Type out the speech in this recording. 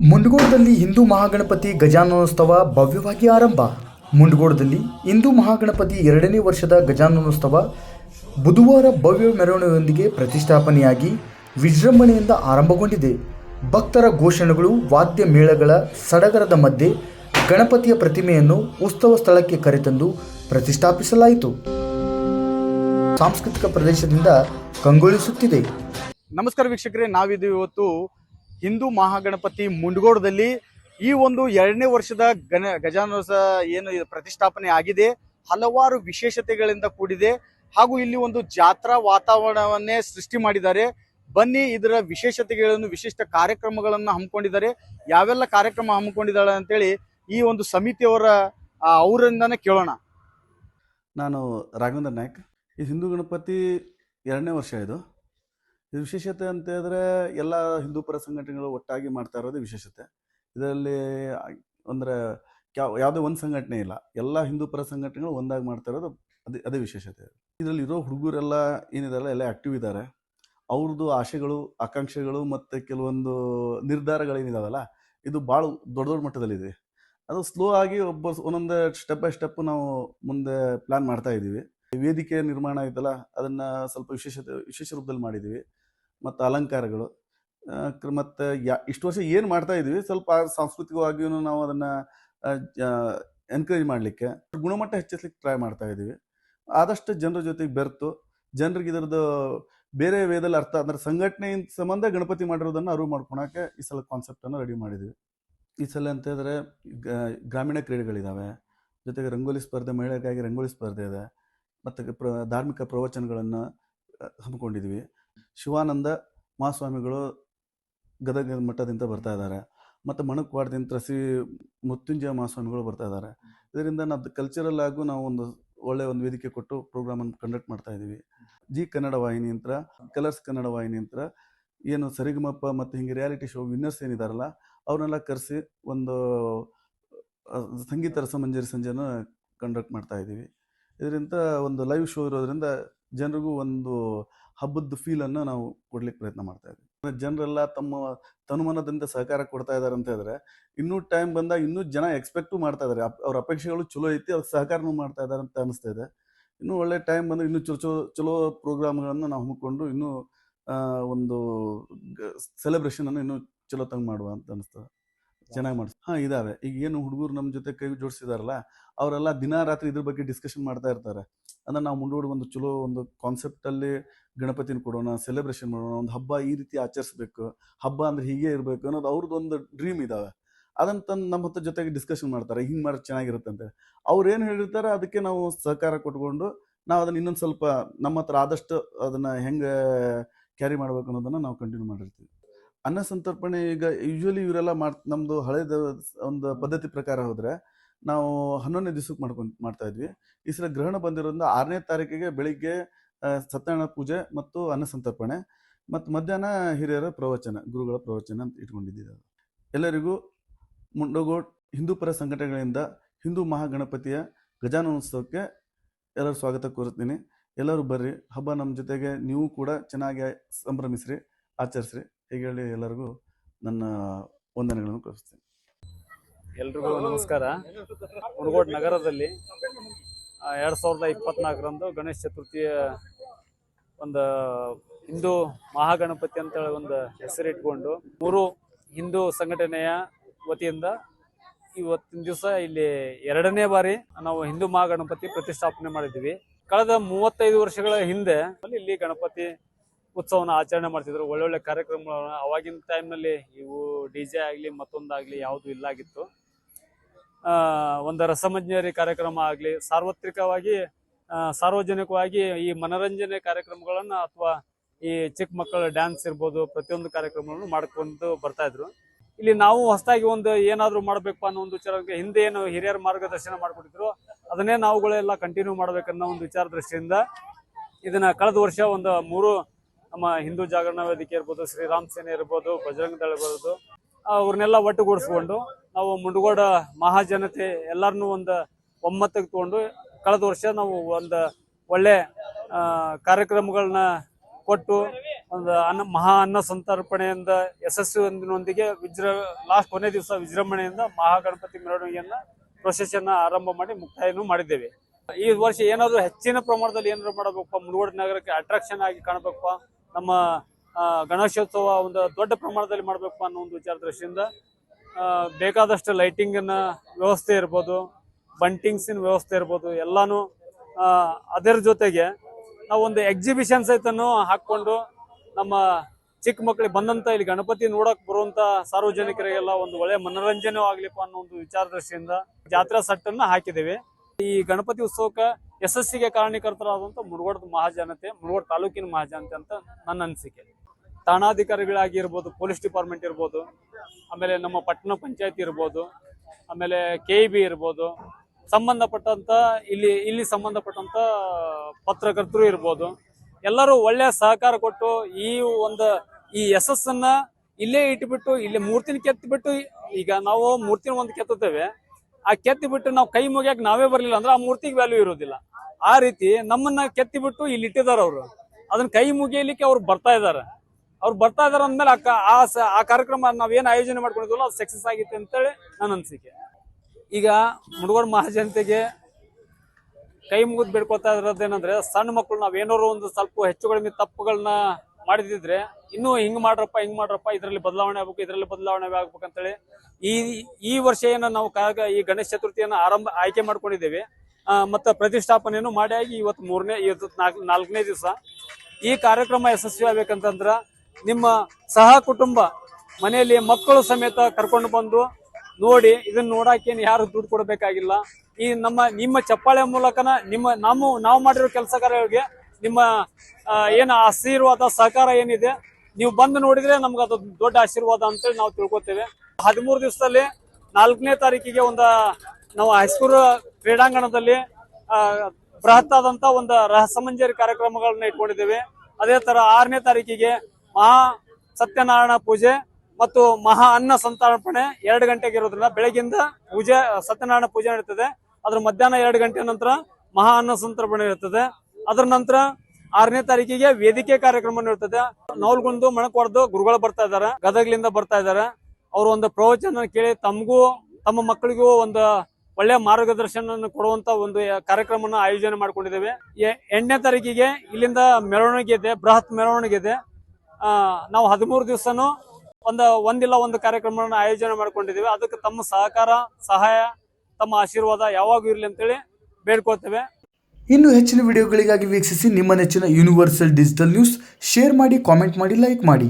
ಮುಂಡಗೋಡದಲ್ಲಿ ಹಿಂದೂ ಮಹಾಗಣಪತಿ ಗಜಾನನೋತ್ಸವ ಭವ್ಯವಾಗಿ ಆರಂಭ. ಮುಂಡಗೋಡದಲ್ಲಿ ಹಿಂದೂ ಮಹಾಗಣಪತಿ ಎರಡನೇ ವರ್ಷದ ಗಜಾನನೋತ್ಸವ ಬುಧವಾರ ಭವ್ಯ ಮೆರವಣಿಗೆಯೊಂದಿಗೆ ಪ್ರತಿಷ್ಠಾಪನೆಯಾಗಿ ವಿಜೃಂಭಣೆಯಿಂದ ಆರಂಭಗೊಂಡಿದೆ. ಭಕ್ತರ ಘೋಷಣೆಗಳು, ವಾದ್ಯ ಮೇಳಗಳ ಸಡಗರದ ಮಧ್ಯೆ ಗಣಪತಿಯ ಪ್ರತಿಮೆಯನ್ನು ಉತ್ಸವ ಸ್ಥಳಕ್ಕೆ ಕರೆತಂದು ಪ್ರತಿಷ್ಠಾಪಿಸಲಾಯಿತು. ಸಾಂಸ್ಕೃತಿಕ ಪ್ರದೇಶದಿಂದ ಕಂಗೊಳಿಸುತ್ತಿದೆ. ನಮಸ್ಕಾರ ವೀಕ್ಷಕರೇ, ನಾವಿದು ಇವತ್ತು ಹಿಂದೂ ಮಹಾಗಣಪತಿ ಮುಂಡಗೋಡದಲ್ಲಿ ಈ ಒಂದು ಎರಡನೇ ವರ್ಷದ ಗಣ ಗಜಾನೋತ್ಸವ ಏನು ಪ್ರತಿಷ್ಠಾಪನೆ ಆಗಿದೆ, ಹಲವಾರು ವಿಶೇಷತೆಗಳಿಂದ ಕೂಡಿದೆ ಹಾಗೂ ಇಲ್ಲಿ ಒಂದು ಜಾತ್ರಾ ವಾತಾವರಣವನ್ನೇ ಸೃಷ್ಟಿ ಮಾಡಿದ್ದಾರೆ. ಬನ್ನಿ, ಇದರ ವಿಶೇಷತೆಗಳನ್ನು, ವಿಶಿಷ್ಟ ಕಾರ್ಯಕ್ರಮಗಳನ್ನು ಹಮ್ಮಿಕೊಂಡಿದ್ದಾರೆ. ಯಾವೆಲ್ಲ ಕಾರ್ಯಕ್ರಮ ಹಮ್ಮಿಕೊಂಡಿದ್ದಾಳೆ ಅಂತೇಳಿ ಈ ಒಂದು ಸಮಿತಿಯವರ ಅವರಿಂದನೇ ಕೇಳೋಣ. ನಾನು ರಾಘವೇಂದ್ರ ನಾಯ್ಕ್. ಈ ಹಿಂದೂ ಗಣಪತಿ ಎರಡನೇ ವರ್ಷ ಇದು. ಇದು ವಿಶೇಷತೆ ಅಂತ ಹೇಳಿದ್ರೆ ಎಲ್ಲ ಹಿಂದೂ ಪರ ಸಂಘಟನೆಗಳು ಒಟ್ಟಾಗಿ ಮಾಡ್ತಾ ಇರೋದೇ ವಿಶೇಷತೆ. ಇದರಲ್ಲಿ ಅಂದರೆ ಯಾವ ಯಾವುದೇ ಒಂದು ಸಂಘಟನೆ ಇಲ್ಲ. ಎಲ್ಲ ಹಿಂದೂ ಪರ ಸಂಘಟನೆಗಳು ಒಂದಾಗಿ ಮಾಡ್ತಾ ಇರೋದು ಅದೇ ಅದೇ ವಿಶೇಷತೆ. ಇದರಲ್ಲಿ ಇರೋ ಹುಡುಗರೆಲ್ಲ ಏನಿದಾರಲ್ಲ ಎಲ್ಲ ಆ್ಯಕ್ಟಿವ್ ಇದ್ದಾರೆ. ಅವ್ರದ್ದು ಆಶೆಗಳು, ಆಕಾಂಕ್ಷೆಗಳು ಮತ್ತು ಕೆಲವೊಂದು ನಿರ್ಧಾರಗಳೇನಿದಾವಲ್ಲ, ಇದು ಭಾಳ ದೊಡ್ಡ ದೊಡ್ಡ ಮಟ್ಟದಲ್ಲಿದೆ. ಅದು ಸ್ಲೋ ಆಗಿ ಒಬ್ಬ ಒಂದೊಂದು ಸ್ಟೆಪ್ ಬೈ ಸ್ಟೆಪ್ ನಾವು ಮುಂದೆ ಪ್ಲ್ಯಾನ್ ಮಾಡ್ತಾ ಇದ್ದೀವಿ ವೇದಿಕೆ ನಿರ್ಮಾಣ ಆಯ್ತಲ್ಲ, ಅದನ್ನು ಸ್ವಲ್ಪ ವಿಶೇಷತೆ, ವಿಶೇಷ ರೂಪದಲ್ಲಿ ಮಾಡಿದ್ದೀವಿ ಮತ್ತು ಅಲಂಕಾರಗಳು ಮತ್ತು ಯಾ, ಇಷ್ಟು ವರ್ಷ ಏನು ಮಾಡ್ತಾ ಇದ್ದೀವಿ ಸ್ವಲ್ಪ ಸಾಂಸ್ಕೃತಿಕವಾಗಿಯೂ ನಾವು ಅದನ್ನು ಎನ್ಕರೇಜ್ ಮಾಡಲಿಕ್ಕೆ ಗುಣಮಟ್ಟ ಹೆಚ್ಚಿಸ್ಲಿಕ್ಕೆ ಟ್ರೈ ಮಾಡ್ತಾ ಇದ್ದೀವಿ ಆದಷ್ಟು ಜನರ ಜೊತೆಗೆ ಬೆರೆತು, ಜನರಿಗೆ ಇದರದ್ದು ಬೇರೆ ವೇದಲ್ಲಿ ಅರ್ಥ, ಅಂದ್ರೆ ಸಂಘಟನೆ ಸಂಬಂಧ ಗಣಪತಿ ಮಾಡಿರೋದನ್ನು ಅರಿವು ಮಾಡ್ಕೊಳಕ್ಕೆ ಈ ಸಲ ಕಾನ್ಸೆಪ್ಟನ್ನು ರೆಡಿ ಮಾಡಿದ್ವಿ. ಈ ಸಲ ಅಂತ ಹೇಳಿದ್ರೆ ಗ್ರಾಮೀಣ ಕ್ರೀಡೆಗಳಿದ್ದಾವೆ ಜೊತೆಗೆ ರಂಗೋಲಿ ಸ್ಪರ್ಧೆ, ಮಹಿಳೆಯರಿಗಾಗಿ ರಂಗೋಲಿ ಸ್ಪರ್ಧೆ ಇದೆ. ಮತ್ತು ಪ್ರ, ಧಾರ್ಮಿಕ ಪ್ರವಚನಗಳನ್ನು ಹಮ್ಮಿಕೊಂಡಿದ್ವಿ. ಶಿವಾನಂದ ಮಹಾಸ್ವಾಮಿಗಳು ಗದಗ ಮಠದಿಂದ ಬರ್ತಾ ಇದ್ದಾರೆ. ಮತ್ತು ಮಣಕ್ವಾಡದಿಂದ ಶ್ರೀ ಮೃತ್ಯುಂಜಯ ಮಹಾಸ್ವಾಮಿಗಳು ಬರ್ತಾ ಇದ್ದಾರೆ. ಇದರಿಂದ ನಾವು ಕಲ್ಚರಲ್ ಆಗು ನಾವು ಒಂದು ಒಳ್ಳೆಯ ಒಂದು ವೇದಿಕೆ ಕೊಟ್ಟು ಪ್ರೋಗ್ರಾಮನ್ನು ಕಂಡಕ್ಟ್ ಮಾಡ್ತಾ ಇದ್ದೀವಿ. ಜಿ ಕನ್ನಡ ವಾಹಿನಿ ಅಂತ ಕಲರ್ಸ್ ಕನ್ನಡ ವಾಹಿನಿ ಅಂತ ಏನು ಸರಿಗಮಪ್ಪ ಮತ್ತು ಹಿಂಗೆ ರಿಯಾಲಿಟಿ ಶೋ ವಿನ್ನರ್ಸ್ ಏನಿದಾರಲ್ಲ, ಅವ್ರನ್ನೆಲ್ಲ ಕರೆಸಿ ಒಂದು ಸಂಗೀತ ರಸಮಂಜರಿ ಸಂಜೆನ ಕಂಡಕ್ಟ್ ಮಾಡ್ತಾ ಇದ್ದೀವಿ. ಇದರಿಂದ ಒಂದು ಲೈವ್ ಶೋ ಇರೋದ್ರಿಂದ ಜನರಿಗೂ ಒಂದು ಹಬ್ಬದ ಫೀಲನ್ನು ನಾವು ಕೊಡ್ಲಿಕ್ಕೆ ಪ್ರಯತ್ನ ಮಾಡ್ತಾ ಇದ್ದೀವಿ. ಜನರೆಲ್ಲ ತಮ್ಮ ತನುಮನದಿಂದ ಸಹಕಾರ ಕೊಡ್ತಾ ಇದ್ದಾರೆ ಅಂತ ಹೇಳಿದ್ರೆ, ಇನ್ನೂ ಟೈಮ್ ಬಂದಾಗ ಇನ್ನೂ ಜನ ಎಕ್ಸ್ಪೆಕ್ಟು ಮಾಡ್ತಾ ಇದ್ದಾರೆ ಅವ್ರ ಅಪೇಕ್ಷೆಗಳು ಚಲೋ ಐತಿ, ಅವ್ರ ಸಹಕಾರನೂ ಮಾಡ್ತಾ ಇದ್ದಾರೆ ಅಂತ ಅನಿಸ್ತಾ ಇದೆ. ಇನ್ನೂ ಒಳ್ಳೆ ಟೈಮ್ ಬಂದ್ರೆ ಇನ್ನೂ ಚಲೋ ಚಲೋ ಚಲೋ ಪ್ರೋಗ್ರಾಮ್ಗಳನ್ನು ನಾವು ಹಮ್ಮಿಕೊಂಡು ಇನ್ನೂ ಒಂದು ಸೆಲೆಬ್ರೇಷನ್ ಅನ್ನು ಇನ್ನೂ ಚಲೋ ತಂಗ್ ಮಾಡುವ ಅಂತ ಅನಿಸ್ತದೆ ಚೆನ್ನಾಗಿ ಮಾಡಿಸ್ ಹಾಂ, ಇದಾವೆ. ಈಗ ಏನು ಹುಡುಗರು ನಮ್ಮ ಜೊತೆ ಕೈ ಜೋಡಿಸಿದಾರಲ್ಲ, ಅವರೆಲ್ಲ ದಿನ ರಾತ್ರಿ ಇದ್ರ ಬಗ್ಗೆ ಡಿಸ್ಕಷನ್ ಮಾಡ್ತಾ ಇರ್ತಾರೆ. ಅಂದ್ರೆ ನಾವು ಮುಂದೋಡಿ ಒಂದು ಚಲೋ ಒಂದು ಕಾನ್ಸೆಪ್ಟಲ್ಲಿ ಗಣಪತಿನ ಕೊಡೋಣ ಸೆಲೆಬ್ರೇಷನ್ ಮಾಡೋಣ, ಒಂದು ಹಬ್ಬ ಈ ರೀತಿ ಆಚರಿಸ್ಬೇಕು, ಹಬ್ಬ ಅಂದ್ರೆ ಹೀಗೆ ಇರಬೇಕು ಅನ್ನೋದು ಅವ್ರದ್ದು ಒಂದು ಡ್ರೀಮ್ ಇದಾವೆ. ಅದನ್ನ ತಂದು ನಮ್ಮ ಹತ್ರ ಜೊತೆಗೆ ಡಿಸ್ಕಷನ್ ಮಾಡ್ತಾರೆ, ಹಿಂಗೆ ಮಾಡಿ ಚೆನ್ನಾಗಿರುತ್ತೆ ಅಂತ ಅವ್ರು ಏನು ಹೇಳಿರ್ತಾರೆ ಅದಕ್ಕೆ ನಾವು ಸಹಕಾರ ಕೊಟ್ಕೊಂಡು ನಾವು ಅದನ್ನ ಇನ್ನೊಂದು ಸ್ವಲ್ಪ ನಮ್ಮ ಹತ್ರ ಆದಷ್ಟು ಅದನ್ನ ಹೆಂಗೆ ಕ್ಯಾರಿ ಮಾಡ್ಬೇಕು ಅನ್ನೋದನ್ನ ನಾವು ಕಂಟಿನ್ಯೂ ಮಾಡಿರ್ತೀವಿ. ಅನ್ನ ಸಂತರ್ಪಣೆ ಈಗ ಯೂಶ್ವಲಿ ಇವರೆಲ್ಲ ಮಾಡ್ ನಮ್ಮದು ಹಳೇದ ಒಂದು ಪದ್ಧತಿ ಪ್ರಕಾರ ಹೋದರೆ ನಾವು ಹನ್ನೊಂದನೇ ದಿವಸಕ್ಕೆ ಮಾಡ್ಕೊಂಡು, ಮಾಡ್ತಾ ಇದ್ವಿ. ಈ ಸಲ ಗ್ರಹಣ ಬಂದಿರೋದ್ರಿಂದ ಆರನೇ ತಾರೀಕಿಗೆ ಬೆಳಿಗ್ಗೆ ಸತ್ಯನಾರಾಯಣ ಪೂಜೆ ಮತ್ತು ಅನ್ನಸಂತರ್ಪಣೆ ಮತ್ತು ಮಧ್ಯಾಹ್ನ ಹಿರಿಯರ ಪ್ರವಚನ, ಗುರುಗಳ ಪ್ರವಚನ ಅಂತ ಇಟ್ಕೊಂಡಿದ್ದೀವಿ ಎಲ್ಲರಿಗೂ ಮುಂಡಗೋಡ್ ಹಿಂದೂ ಪರ ಸಂಘಟನೆಗಳಿಂದ ಹಿಂದೂ ಮಹಾಗಣಪತಿಯ ಗಜಾನೋತ್ಸವಕ್ಕೆ ಎಲ್ಲರೂ ಸ್ವಾಗತ ಕೋರುತ್ತೀನಿ. ಎಲ್ಲರೂ ಬರ್ರಿ, ಹಬ್ಬ ನಮ್ಮ ಜೊತೆಗೆ ನೀವು ಕೂಡ ಚೆನ್ನಾಗಿ ಸಂಭ್ರಮಿಸ್ರಿ, ಆಚರಿಸ್ರಿ. ಹೀಗೆ ಹೇಳಿ ಎಲ್ಲರಿಗೂ ನನ್ನ ವಂದನೆಗಳನ್ನು ಕಳಿಸ್ತೀನಿ ಎಲ್ರಿಗೂ ನಮಸ್ಕಾರ. ಮುನಗೋಡ್ ನಗರದಲ್ಲಿ ಎರಡ್ ಸಾವಿರದ ಇಪ್ಪತ್ನಾಲ್ಕರಂದು ಗಣೇಶ ಚತುರ್ಥಿಯ ಒಂದು ಹಿಂದೂ ಮಹಾಗಣಪತಿ ಅಂತೇಳಿ ಒಂದು ಹೆಸರಿಟ್ಕೊಂಡು ಮೂರು ಹಿಂದೂ ಸಂಘಟನೆಯ ವತಿಯಿಂದ ಇವತ್ತಿನ ದಿವಸ ಇಲ್ಲಿ ಎರಡನೇ ಬಾರಿ ನಾವು ಹಿಂದೂ ಮಹಾಗಣಪತಿ ಪ್ರತಿಷ್ಠಾಪನೆ ಮಾಡಿದ್ವಿ ಕಳೆದ ಮೂವತ್ತೈದು ವರ್ಷಗಳ ಹಿಂದೆ ಇಲ್ಲಿ ಗಣಪತಿ ಉತ್ಸವನ ಆಚರಣೆ ಮಾಡ್ತಿದ್ರು. ಒಳ್ಳೊಳ್ಳೆ ಕಾರ್ಯಕ್ರಮಗಳನ್ನ ಅವಾಗಿನ ಟೈಮ್ನಲ್ಲಿ ಇವು ಡಿ ಜೆ ಆಗಲಿ ಮತ್ತೊಂದಾಗಲಿ ಯಾವುದು ಇಲ್ಲಾಗಿತ್ತು ಒಂದು ರಸಮಂಜರಿ ಕಾರ್ಯಕ್ರಮ ಆಗಲಿ ಸಾರ್ವತ್ರಿಕವಾಗಿ ಸಾರ್ವಜನಿಕವಾಗಿ ಈ ಮನರಂಜನೆ ಕಾರ್ಯಕ್ರಮಗಳನ್ನ ಅಥವಾ ಈ ಚಿಕ್ಕ ಮಕ್ಕಳ ಡ್ಯಾನ್ಸ್ ಇರ್ಬೋದು, ಪ್ರತಿಯೊಂದು ಕಾರ್ಯಕ್ರಮಗಳನ್ನು ಮಾಡ್ಕೊಂಡು ಬರ್ತಾ ಇದ್ರು. ಇಲ್ಲಿ ನಾವು ಹೊಸದಾಗಿ ಒಂದು ಏನಾದ್ರು ಮಾಡಬೇಕು ಅನ್ನೋ ಒಂದು ವಿಚಾರ ಹಿಂದೆ ಏನು ಹಿರಿಯರ ಮಾರ್ಗದರ್ಶನ ಮಾಡ್ಕೊಟ್ಟಿದ್ರು, ಅದನ್ನೇ ನಾವುಗಳೆಲ್ಲ ಕಂಟಿನ್ಯೂ ಮಾಡ್ಬೇಕನ್ನೋ ಒಂದು ವಿಚಾರ ದೃಷ್ಟಿಯಿಂದ ಇದನ್ನ ಕಳೆದ ವರ್ಷ ಒಂದು ಮೂರು ನಮ್ಮ ಹಿಂದೂ ಜಾಗರಣ ವೇದಿಕೆ ಇರ್ಬೋದು, ಶ್ರೀರಾಮ್ ಸೇನೆ ಇರ್ಬೋದು, ಬಜರಂಗ ದಳ ಇರ್ಬೋದು, ಅವ್ರನ್ನೆಲ್ಲ ಒಟ್ಟುಗೂಡಿಸ್ಕೊಂಡು ನಾವು ಮುಂಡಗೋಡ ಮಹಾಜನತೆ ಎಲ್ಲರನ್ನೂ ಒಂದು ಒಮ್ಮತ್ತಕ್ಕೆ ತಗೊಂಡು ಕಳೆದ ವರ್ಷ ನಾವು ಒಂದು ಒಳ್ಳೆ ಕಾರ್ಯಕ್ರಮಗಳನ್ನ ಕೊಟ್ಟು ಒಂದು ಅನ್ನ, ಮಹಾ ಅನ್ನ ಸಂತರ್ಪಣೆಯಿಂದ ಯಶಸ್ವಿನೊಂದಿಗೆ ವಿಜೃ ಲಾಸ್ಟ್ ಕೊನೆ ದಿವಸ ವಿಜೃಂಭಣೆಯಿಂದ ಮಹಾಗಣಪತಿ ಮೆರವಣಿಗೆಯನ್ನ ಪ್ರೊಸೆಷನ್ ಆರಂಭ ಮಾಡಿ ಮುಕ್ತಾಯನೂ ಮಾಡಿದ್ದೇವೆ. ಈ ವರ್ಷ ಏನಾದರೂ ಹೆಚ್ಚಿನ ಪ್ರಮಾಣದಲ್ಲಿ ಏನಾದ್ರು ಮಾಡಬೇಕಪ್ಪ? ಮುಳುಗೋಡು ನಗರಕ್ಕೆ ಅಟ್ರಾಕ್ಷನ್ ಆಗಿ ಕಾಣಬೇಕಪ್ಪ? ನಮ್ಮ ಗಣೇಶೋತ್ಸವ ಒಂದು ದೊಡ್ಡ ಪ್ರಮಾಣದಲ್ಲಿ ಮಾಡಬೇಕು ಅನ್ನೋ ಒಂದು ವಿಚಾರ ದೃಷ್ಟಿಯಿಂದ ಬೇಕಾದಷ್ಟು ಲೈಟಿಂಗಿನ ವ್ಯವಸ್ಥೆ ಇರ್ಬೋದು. ಬಂಟಿಂಗ್ಸಿನ ವ್ಯವಸ್ಥೆ ಇರ್ಬೋದು, ಎಲ್ಲಾನು ಅದರ ಜೊತೆಗೆ ನಾವು ಒಂದು ಎಕ್ಸಿಬಿಷನ್ ಸಹಿತನು ಹಾಕೊಂಡು ನಮ್ಮ ಚಿಕ್ಕ ಮಕ್ಕಳಿಗೆ ಬಂದಂತ ಇಲ್ಲಿ ಗಣಪತಿ ನೋಡಕ್ ಬರುವಂತ ಸಾರ್ವಜನಿಕರಿಗೆಲ್ಲ ಒಂದು ಒಳ್ಳೆ ಮನೋರಂಜನೆ ಆಗ್ಲಿಪ್ಪ ಅನ್ನೋ ಒಂದು ವಿಚಾರ ದೃಷ್ಟಿಯಿಂದ ಜಾತ್ರಾ ಸಟ್ಟನ್ನ ಹಾಕಿದ್ದೇವೆ. ಈ ಗಣಪತಿ ಉತ್ಸವಕ್ಕೆ ಯಶಸ್ಸಿಗೆ ಕಾರಣೀಕರ್ತರಾದಂತ ಮುಡಗೋಡದ ಮಹಾಜನತೆ ಮುರುಗೋಡ್ ತಾಲೂಕಿನ ಮಹಾಜನತೆ ಅಂತ ನನ್ನ ಅನಿಸಿಕೆ. ಠಾಣಾಧಿಕಾರಿಗಳಾಗಿರ್ಬೋದು ಪೊಲೀಸ್ ಡಿಪಾರ್ಟ್ಮೆಂಟ್ ಇರ್ಬೋದು, ಆಮೇಲೆ ನಮ್ಮ ಪಟ್ಟಣ ಪಂಚಾಯತಿ ಇರ್ಬೋದು, ಆಮೇಲೆ ಕೆ ಬಿ ಇರ್ಬೋದು ಸಂಬಂಧಪಟ್ಟಂತ ಇಲ್ಲಿ ಇಲ್ಲಿ ಸಂಬಂಧಪಟ್ಟಂತ ಪತ್ರಕರ್ತರು ಇರ್ಬೋದು. ಎಲ್ಲರೂ ಒಳ್ಳೆಯ ಸಹಕಾರ ಕೊಟ್ಟು ಈ ಒಂದು, ಈ ಯಶಸ್ಸನ್ನ ಇಲ್ಲೇ ಇಟ್ಬಿಟ್ಟು, ಇಲ್ಲಿ ಮೂರ್ತಿನ ಕೆತ್ತಿಬಿಟ್ಟು, ಈಗ ನಾವು ಮೂರ್ತಿನ ಒಂದು ಕೆತ್ತುತ್ತೇವೆ. ಆ ಕೆತ್ತಿ ಬಿಟ್ಟು ನಾವು ಕೈ ಮುಗಿಯಕ್ಕೆ ನಾವೇ ಬರ್ಲಿಲ್ಲ ಅಂದ್ರೆ ಆ ಮೂರ್ತಿಗೆ ವ್ಯಾಲ್ಯೂ ಇರೋದಿಲ್ಲ. ಆ ರೀತಿ ನಮ್ಮನ್ನ ಕೆತ್ತಿ ಬಿಟ್ಟು ಇಲ್ಲಿ ಇಟ್ಟಿದ್ದಾರೆ ಅವರು. ಅದನ್ನ ಕೈ ಮುಗಿಯಲಿಕ್ಕೆ ಅವ್ರು ಬರ್ತಾ ಇದ್ದಾರೆ. ಅವ್ರು ಬರ್ತಾ ಇದಾರೆ ಅಂದ್ಮೇಲೆ ಆ ಕಾರ್ಯಕ್ರಮ ನಾವೇನ್ ಆಯೋಜನೆ ಮಾಡ್ಕೊಂಡಿದ್ವಲ್ಲ, ಅದು ಸಕ್ಸಸ್ ಆಗಿತ್ತು ಅಂತೇಳಿ ನನ್ನ ಅನಿಸಿಕೆ. ಈಗ ಮುಡುಗೋಡು ಮಹಾಜನತೆಗೆ ಕೈ ಮುಗಿದು ಬೇಡ್ಕೊತಾ ಇರೋದೇನಂದ್ರೆ ಸಣ್ಣ ಮಕ್ಕಳು ನಾವೇನಾದ್ರು ಒಂದು ಸ್ವಲ್ಪ ಹೆಚ್ಚು ಕಡಿಮೆ ತಪ್ಪುಗಳನ್ನ ಮಾಡಿದಿದ್ರೆ ಇನ್ನೂ ಹಿಂಗ್ ಮಾಡ್ರಪ್ಪ ಹಿಂಗ್ ಮಾಡ್ರಪ್ಪ, ಇದರಲ್ಲಿ ಬದಲಾವಣೆ ಆಗ್ಬೇಕು, ಇದರಲ್ಲಿ ಬದಲಾವಣೆ ಆಗ್ಬೇಕಂತೇಳಿ ಈ ಈ ವರ್ಷ ಏನು ನಾವು ಕಾಗ, ಈ ಗಣೇಶ ಚತುರ್ಥಿಯನ್ನ ಆರಂಭ ಆಯ್ಕೆ ಮಾಡ್ಕೊಂಡಿದ್ದೇವೆ. ಮತ್ತು ಪ್ರತಿಷ್ಠಾಪನೆಯನ್ನು ಮಾಡಿ ಇವತ್ತು ಮೂರನೇ ಇವತ್ತು ನಾಲ್ಕು, ನಾಲ್ಕನೇ ದಿವಸ ಈ ಕಾರ್ಯಕ್ರಮ ಯಶಸ್ವಿ ಆಗ್ಬೇಕಂತಂದ್ರೆ ನಿಮ್ಮ ಸಹ ಕುಟುಂಬ ಮನೆಯಲ್ಲಿ ಮಕ್ಕಳು ಸಮೇತ ಕರ್ಕೊಂಡು ಬಂದು ನೋಡಿ ಇದನ್ನ ನೋಡಾಕೇನು ಯಾರು ದುಡ್ಡು ಕೊಡಬೇಕಾಗಿಲ್ಲ. ಈ ನಮ್ಮ, ನಿಮ್ಮ ಚಪ್ಪಾಳೆ ಮೂಲಕನ ನಿಮ್ಮ ನಾವು ನಾವು ಮಾಡಿರೋ ಕೆಲಸಗಾರರಿಗೆ ನಿಮ್ಮ ಏನು ಆಶೀರ್ವಾದ, ಸಹಕಾರ ಏನಿದೆ, ನೀವು ಬಂದು ನೋಡಿದ್ರೆ ನಮ್ಗೆ ಅದು ದೊಡ್ಡ ಆಶೀರ್ವಾದ ಅಂತೇಳಿ ನಾವು ತಿಳ್ಕೊತೇವೆ. ಹದಿಮೂರು ದಿವಸದಲ್ಲಿ ನಾಲ್ಕನೇ ತಾರೀಕಿಗೆ ಒಂದು, ನಾವು ಹೈಸ್ಕೂಲ್ ಕ್ರೀಡಾಂಗಣದಲ್ಲಿ ಬೃಹತ್ ಆದಂತ ಒಂದು ರಹಸ್ಯಮಂಜರಿ ಕಾರ್ಯಕ್ರಮಗಳನ್ನ ಇಟ್ಕೊಂಡಿದ್ದೇವೆ. ಅದೇ ತರ ಆರನೇ ತಾರೀಕಿಗೆ ಮಹಾ ಸತ್ಯನಾರಾಯಣ ಪೂಜೆ ಮತ್ತು ಮಹಾ ಅನ್ನ ಸಂತರ್ಪಣೆ ಎರಡು ಗಂಟೆಗೆ ಇರೋದ್ರಿಂದ ಬೆಳಗಿಂದ ಪೂಜೆ, ಸತ್ಯನಾರಾಯಣ ಪೂಜೆ ನಡೀತದೆ. ಅದ್ರ ಮಧ್ಯಾಹ್ನ ಎರಡು ಗಂಟೆ ನಂತರ ಮಹಾ ಅನ್ನ ಸಂತರ್ಪಣೆ ಇರ್ತದೆ. ಅದ್ರ ನಂತರ ಆರನೇ ತಾರೀಕಿಗೆ ವೇದಿಕೆ ಕಾರ್ಯಕ್ರಮ ಇರ್ತದೆ ನೌಲ್ಗೊಂದು ಮಣಕ್ವಾಡ್ದು ಗುರುಗಳು ಬರ್ತಾ ಇದ್ದಾರೆ. ಗದಗ್ಲಿಂದ ಬರ್ತಾ ಇದ್ದಾರೆ. ಅವರು ಒಂದು ಪ್ರವಚನ ಕೇಳಿ ತಮಗೂ, ತಮ್ಮ ಮಕ್ಕಳಿಗೂ ಒಂದು ಒಳ್ಳೆ ಮಾರ್ಗದರ್ಶನ ಕೊಡುವಂತ ಒಂದು ಕಾರ್ಯಕ್ರಮನ ಆಯೋಜನೆ ಮಾಡ್ಕೊಂಡಿದ್ದೇವೆ. ಎಂಟನೇ ತಾರೀಕಿಗೆ ಇಲ್ಲಿಂದ ಮೆರವಣಿಗೆ ಇದೆ, ಬೃಹತ್ ಮೆರವಣಿಗೆ ಇದೆ. ನಾವು ಹದಿಮೂರು ದಿವಸನು ಒಂದು, ಒಂದಿಲ್ಲ ಒಂದು ಕಾರ್ಯಕ್ರಮವನ್ನು ಆಯೋಜನೆ ಮಾಡ್ಕೊಂಡಿದ್ದೇವೆ. ಅದಕ್ಕೆ ತಮ್ಮ ಸಹಕಾರ, ಸಹಾಯ, ತಮ್ಮ ಆಶೀರ್ವಾದ ಯಾವಾಗೂ ಇರಲಿ ಅಂತೇಳಿ ಬೇಡ್ಕೋತೇವೆ ಇನ್ನು ಹೆಚ್ಚಿನ ವಿಡಿಯೋಗಳಿಗಾಗಿ ವೀಕ್ಷಿಸಿ ನಿಮ್ಮ ನೆಚ್ಚಿನ ಯೂನಿವರ್ಸಲ್ ಡಿಜಿಟಲ್ ನ್ಯೂಸ್ ಶೇರ್ ಮಾಡಿ ಕಾಮೆಂಟ್ ಮಾಡಿ ಲೈಕ್ ಮಾಡಿ.